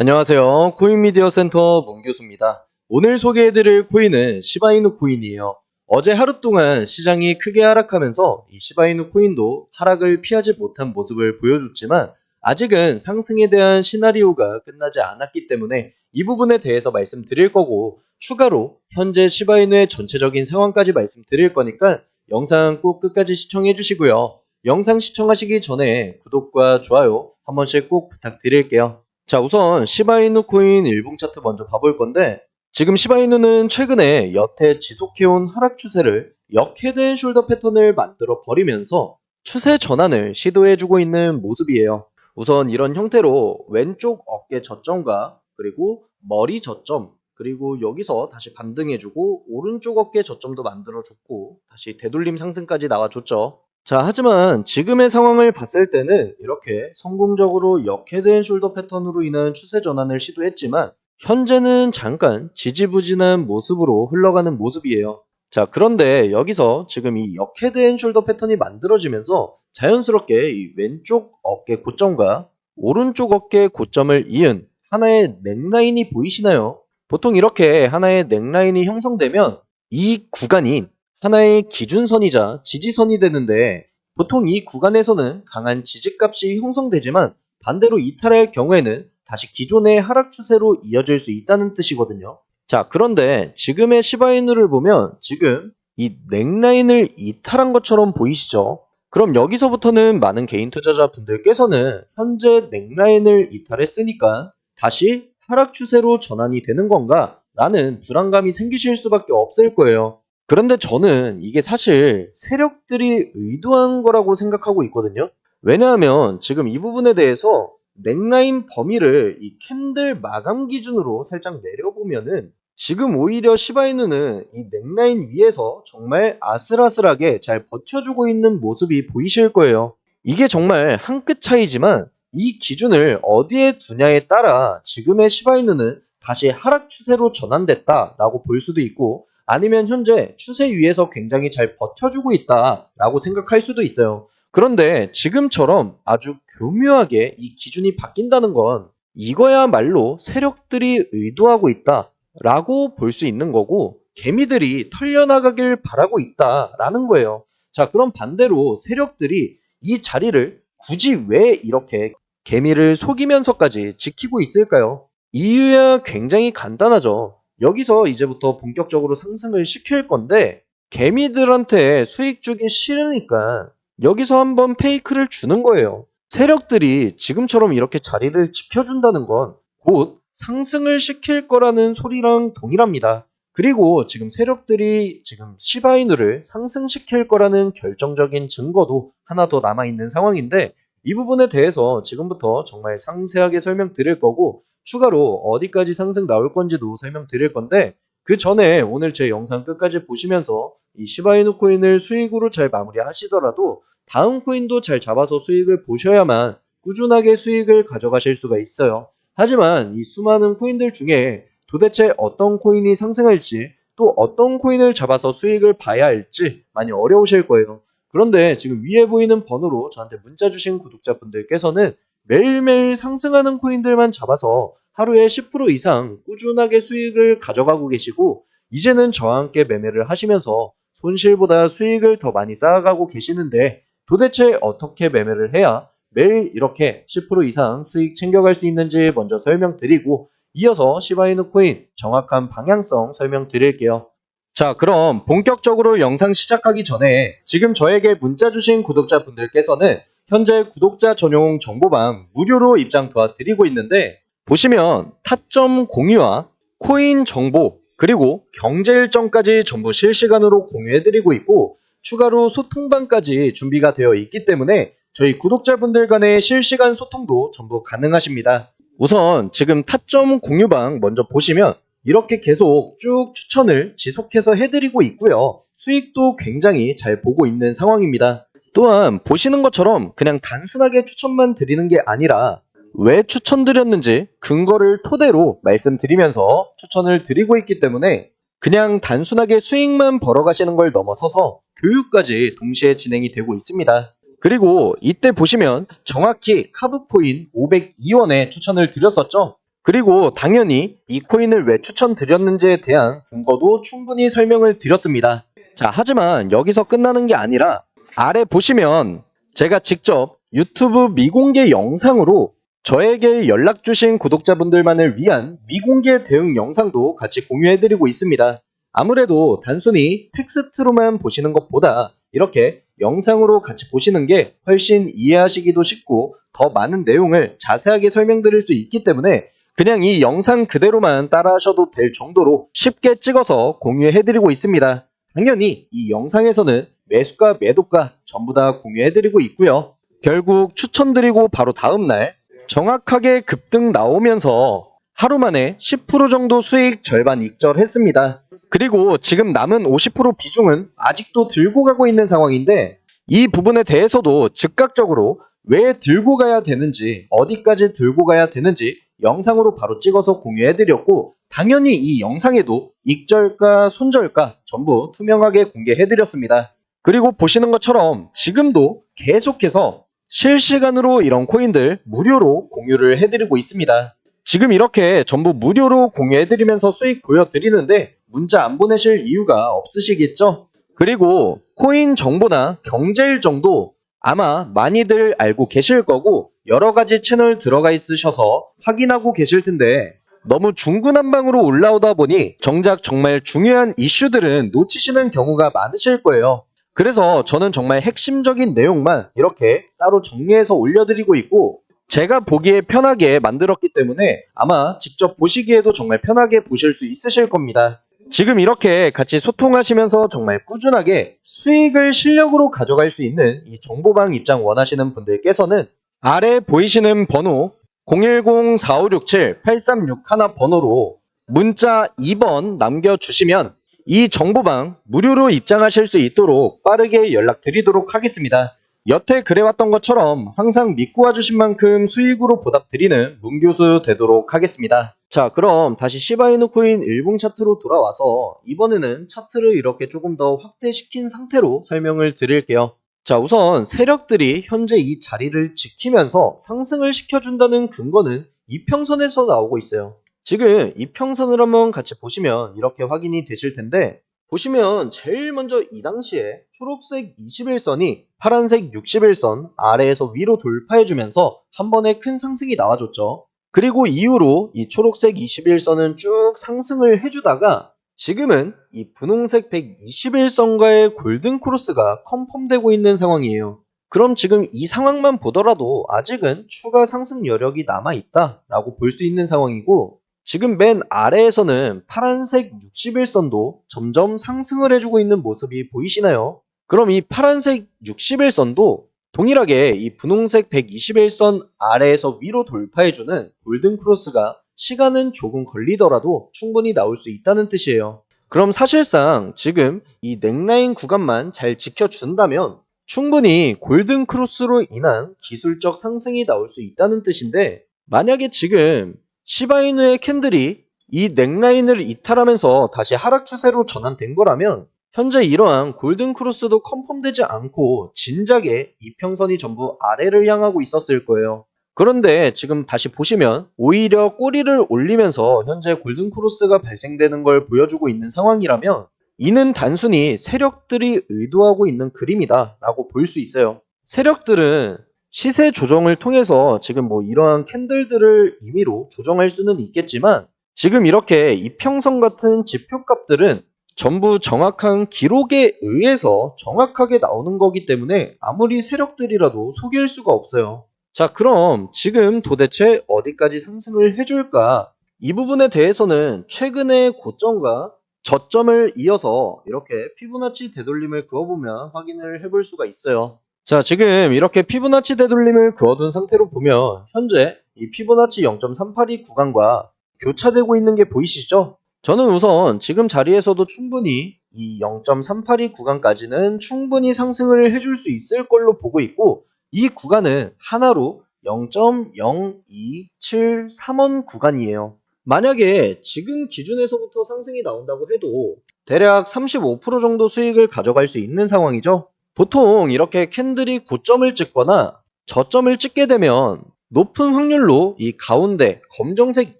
안녕하세요. 코인미디어 센터 문교수입니다. 오늘 소개해드릴 코인은 시바이누 코인이에요. 어제 하루 동안 시장이 크게 하락하면서 이 시바이누 코인도 하락을 피하지 못한 모습을 보여줬지만 아직은 상승에 대한 시나리오가 끝나지 않았기 때문에 이 부분에 대해서 말씀드릴 거고 추가로 현재 시바이누의 전체적인 상황까지 말씀드릴 거니까 영상 꼭 끝까지 시청해 주시고요. 영상 시청하시기 전에 구독과 좋아요 한 번씩 꼭 부탁드릴게요. 자, 우선 시바이누 코인 일봉 차트 먼저 봐볼 건데 지금 시바이누는 최근에 여태 지속해온 하락 추세를 역헤드앤숄더 패턴을 만들어 버리면서 추세 전환을 시도해주고 있는 모습이에요. 우선 이런 형태로 왼쪽 어깨 저점과 그리고 머리 저점 그리고 여기서 다시 반등해주고 오른쪽 어깨 저점도 만들어줬고 다시 되돌림 상승까지 나와줬죠. 자, 하지만 지금의 상황을 봤을 때는 이렇게 성공적으로 역헤드앤 숄더 패턴으로 인한 추세 전환을 시도했지만 현재는 잠깐 지지부진한 모습으로 흘러가는 모습이에요. 자, 그런데 여기서 지금 이 역헤드앤 숄더 패턴이 만들어지면서 자연스럽게 이 왼쪽 어깨 고점과 오른쪽 어깨 고점을 이은 하나의 넥라인이 보이시나요? 보통 이렇게 하나의 넥라인이 형성되면 이 구간이 하나의 기준선이자 지지선이 되는데 보통 이 구간에서는 강한 지지값이 형성되지만 반대로 이탈할 경우에는 다시 기존의 하락 추세로 이어질 수 있다는 뜻이거든요. 자, 그런데 지금의 시바이누를 보면 지금 이 넥라인을 이탈한 것처럼 보이시죠? 그럼 여기서부터는 많은 개인 투자자 분들께서는 현재 넥라인을 이탈했으니까 다시 하락 추세로 전환이 되는 건가? 라는 불안감이 생기실 수밖에 없을 거예요. 그런데 저는 이게 사실 세력들이 의도한 거라고 생각하고 있거든요. 왜냐하면 지금 이 부분에 대해서 넥라인 범위를 이 캔들 마감 기준으로 살짝 내려보면은 지금 오히려 시바이누는 이 넥라인 위에서 정말 아슬아슬하게 잘 버텨주고 있는 모습이 보이실 거예요. 이게 정말 한 끗 차이지만 이 기준을 어디에 두냐에 따라 지금의 시바이누는 다시 하락 추세로 전환됐다라고 볼 수도 있고 아니면 현재 추세 위에서 굉장히 잘 버텨주고 있다라고 생각할 수도 있어요. 그런데 지금처럼 아주 교묘하게 이 기준이 바뀐다는 건 이거야말로 세력들이 의도하고 있다라고 볼 수 있는 거고 개미들이 털려나가길 바라고 있다라는 거예요. 자, 그럼 반대로 세력들이 이 자리를 굳이 왜 이렇게 개미를 속이면서까지 지키고 있을까요? 이유야 굉장히 간단하죠. 여기서 이제부터 본격적으로 상승을 시킬 건데 개미들한테 수익 주기 싫으니까 여기서 한번 페이크를 주는 거예요. 세력들이 지금처럼 이렇게 자리를 지켜준다는 건 곧 상승을 시킬 거라는 소리랑 동일합니다. 그리고 지금 세력들이 지금 시바이누를 상승시킬 거라는 결정적인 증거도 하나 더 남아있는 상황인데 이 부분에 대해서 지금부터 정말 상세하게 설명드릴 거고 추가로 어디까지 상승 나올 건지도 설명드릴 건데 그 전에 오늘 제 영상 끝까지 보시면서 이 시바이누 코인을 수익으로 잘 마무리 하시더라도 다음 코인도 잘 잡아서 수익을 보셔야만 꾸준하게 수익을 가져가실 수가 있어요. 하지만 이 수많은 코인들 중에 도대체 어떤 코인이 상승할지 또 어떤 코인을 잡아서 수익을 봐야 할지 많이 어려우실 거예요. 그런데 지금 위에 보이는 번호로 저한테 문자 주신 구독자분들께서는 매일매일 상승하는 코인들만 잡아서 하루에 10% 이상 꾸준하게 수익을 가져가고 계시고 이제는 저와 함께 매매를 하시면서 손실보다 수익을 더 많이 쌓아가고 계시는데 도대체 어떻게 매매를 해야 매일 이렇게 10% 이상 수익 챙겨갈 수 있는지 먼저 설명드리고 이어서 시바이누 코인 정확한 방향성 설명드릴게요. 자, 그럼 본격적으로 영상 시작하기 전에 지금 저에게 문자 주신 구독자분들께서는 현재 구독자 전용 정보방 무료로 입장 도와드리고 있는데 보시면 타점 공유와 코인 정보 그리고 경제 일정까지 전부 실시간으로 공유해드리고 있고 추가로 소통방까지 준비가 되어 있기 때문에 저희 구독자분들 간의 실시간 소통도 전부 가능하십니다. 우선 지금 타점 공유방 먼저 보시면 이렇게 계속 쭉 추천을 지속해서 해드리고 있고요. 수익도 굉장히 잘 보고 있는 상황입니다. 또한 보시는 것처럼 그냥 단순하게 추천만 드리는 게 아니라 왜 추천드렸는지 근거를 토대로 말씀드리면서 추천을 드리고 있기 때문에 그냥 단순하게 수익만 벌어가시는 걸 넘어서서 교육까지 동시에 진행이 되고 있습니다. 그리고 이때 보시면 정확히 카브코인 502원에 추천을 드렸었죠. 그리고 당연히 이 코인을 왜 추천드렸는지에 대한 근거도 충분히 설명을 드렸습니다. 자, 하지만 여기서 끝나는 게 아니라 아래 보시면 제가 직접 유튜브 미공개 영상으로 저에게 연락 주신 구독자분들만을 위한 미공개 대응 영상도 같이 공유해드리고 있습니다. 아무래도 단순히 텍스트로만 보시는 것보다 이렇게 영상으로 같이 보시는 게 훨씬 이해하시기도 쉽고 더 많은 내용을 자세하게 설명드릴 수 있기 때문에 그냥 이 영상 그대로만 따라 하셔도 될 정도로 쉽게 찍어서 공유해드리고 있습니다. 당연히 이 영상에서는 매수가 매도가 전부 다 공유해드리고 있고요. 결국 추천드리고 바로 다음날 정확하게 급등 나오면서 하루 만에 10% 정도 수익 절반 익절했습니다. 그리고 지금 남은 50% 비중은 아직도 들고 가고 있는 상황인데 이 부분에 대해서도 즉각적으로 왜 들고 가야 되는지 어디까지 들고 가야 되는지 영상으로 바로 찍어서 공유해드렸고 당연히 이 영상에도 익절가 손절가 전부 투명하게 공개해드렸습니다. 그리고 보시는 것처럼 지금도 계속해서 실시간으로 이런 코인들 무료로 공유를 해드리고 있습니다. 지금 이렇게 전부 무료로 공유해드리면서 수익 보여드리는데 문자 안 보내실 이유가 없으시겠죠? 그리고 코인 정보나 경제일 정도 아마 많이들 알고 계실 거고 여러 가지 채널 들어가 있으셔서 확인하고 계실 텐데 너무 중구난방으로 올라오다 보니 정작 정말 중요한 이슈들은 놓치시는 경우가 많으실 거예요. 그래서 저는 정말 핵심적인 내용만 이렇게 따로 정리해서 올려드리고 있고 제가 보기에 편하게 만들었기 때문에 아마 직접 보시기에도 정말 편하게 보실 수 있으실 겁니다. 지금 이렇게 같이 소통하시면서 정말 꾸준하게 수익을 실력으로 가져갈 수 있는 이 정보방 입장 원하시는 분들께서는 아래 보이시는 번호 010-4567-8361 번호로 문자 2번 남겨주시면 이 정보방 무료로 입장하실 수 있도록 빠르게 연락드리도록 하겠습니다. 여태 그래왔던 것처럼 항상 믿고 와주신 만큼 수익으로 보답드리는 문교수 되도록 하겠습니다. 자, 그럼 다시 시바이누 코인 일봉 차트로 돌아와서 이번에는 차트를 이렇게 조금 더 확대시킨 상태로 설명을 드릴게요. 자, 우선 세력들이 현재 이 자리를 지키면서 상승을 시켜준다는 근거는 이평선에서 나오고 있어요. 지금 이평선을 한번 같이 보시면 이렇게 확인이 되실 텐데 보시면 제일 먼저 이 당시에 초록색 21선이 파란색 61선 아래에서 위로 돌파해주면서 한 번에 큰 상승이 나와줬죠. 그리고 이후로 이 초록색 21선은 쭉 상승을 해주다가 지금은 이 분홍색 121선과의 골든 크로스가 컨펌되고 있는 상황이에요. 그럼 지금 이 상황만 보더라도 아직은 추가 상승 여력이 남아있다 라고 볼 수 있는 상황이고 지금 맨 아래에서는 파란색 61선도 점점 상승을 해주고 있는 모습이 보이시나요? 그럼 이 파란색 61선도 동일하게 이 분홍색 121선 아래에서 위로 돌파해주는 골든 크로스가 시간은 조금 걸리더라도 충분히 나올 수 있다는 뜻이에요. 그럼 사실상 지금 이 넥라인 구간만 잘 지켜준다면 충분히 골든 크로스로 인한 기술적 상승이 나올 수 있다는 뜻인데 만약에 지금 시바이누의 캔들이 이 넥라인을 이탈하면서 다시 하락 추세로 전환된 거라면 현재 이러한 골든 크로스도 컨펌되지 않고 진작에 이평선이 전부 아래를 향하고 있었을 거예요. 그런데 지금 다시 보시면 오히려 꼬리를 올리면서 현재 골든 크로스가 발생되는 걸 보여주고 있는 상황이라면 이는 단순히 세력들이 의도하고 있는 그림이다 라고 볼 수 있어요. 세력들은 시세 조정을 통해서 지금 뭐 이러한 캔들들을 임의로 조정할 수는 있겠지만 지금 이렇게 이평선 같은 지표값들은 전부 정확한 기록에 의해서 정확하게 나오는 거기 때문에 아무리 세력들이라도 속일 수가 없어요. 자, 그럼 지금 도대체 어디까지 상승을 해줄까? 이 부분에 대해서는 최근의 고점과 저점을 이어서 이렇게 피부나치 되돌림을 그어보면 확인을 해볼 수가 있어요. 자, 지금 이렇게 피부나치 되돌림을 그어둔 상태로 보면 현재 이 피부나치 0.382 구간과 교차되고 있는 게 보이시죠? 저는 우선 지금 자리에서도 충분히 이 0.382 구간까지는 충분히 상승을 해줄 수 있을 걸로 보고 있고 이 구간은 하나로 0.0273원 구간이에요. 만약에 지금 기준에서부터 상승이 나온다고 해도 대략 35% 정도 수익을 가져갈 수 있는 상황이죠. 보통 이렇게 캔들이 고점을 찍거나 저점을 찍게 되면 높은 확률로 이 가운데 검정색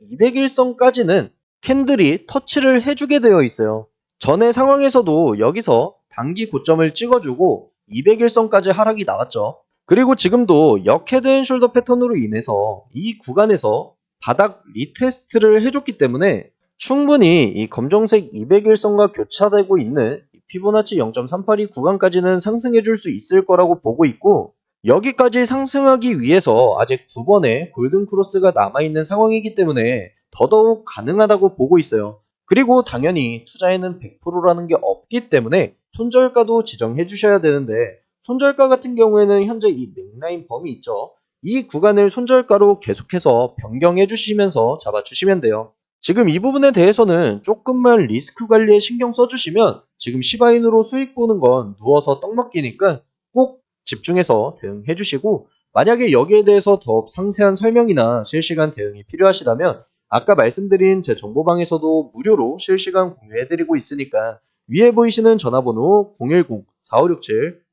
201선까지는 캔들이 터치를 해주게 되어 있어요. 전의 상황에서도 여기서 단기 고점을 찍어주고 201선까지 하락이 나왔죠. 그리고 지금도 역 헤드앤숄더 패턴으로 인해서 이 구간에서 바닥 리테스트를 해줬기 때문에 충분히 이 검정색 201선과 교차되고 있는 이 피보나치 0.382 구간까지는 상승해 줄 수 있을 거라고 보고 있고 여기까지 상승하기 위해서 아직 두 번의 골든 크로스가 남아있는 상황이기 때문에 더더욱 가능하다고 보고 있어요. 그리고 당연히 투자에는 100%라는 게 없기 때문에 손절가도 지정해 주셔야 되는데 손절가 같은 경우에는 현재 이 넥라인 범위 있죠. 이 구간을 손절가로 계속해서 변경해 주시면서 잡아주시면 돼요. 지금 이 부분에 대해서는 조금만 리스크 관리에 신경 써주시면 지금 시바인으로 수익 보는 건 누워서 떡 먹기니까 꼭 집중해서 대응해 주시고 만약에 여기에 대해서 더 상세한 설명이나 실시간 대응이 필요하시다면 아까 말씀드린 제 정보방에서도 무료로 실시간 공유해드리고 있으니까 위에 보이시는 전화번호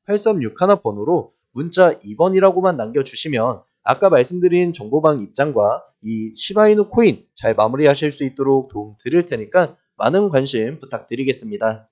010-4567-8361 번호로 문자 2번이라고만 남겨주시면 아까 말씀드린 정보방 입장과 이 시바이누 코인 잘 마무리하실 수 있도록 도움 드릴 테니까 많은 관심 부탁드리겠습니다.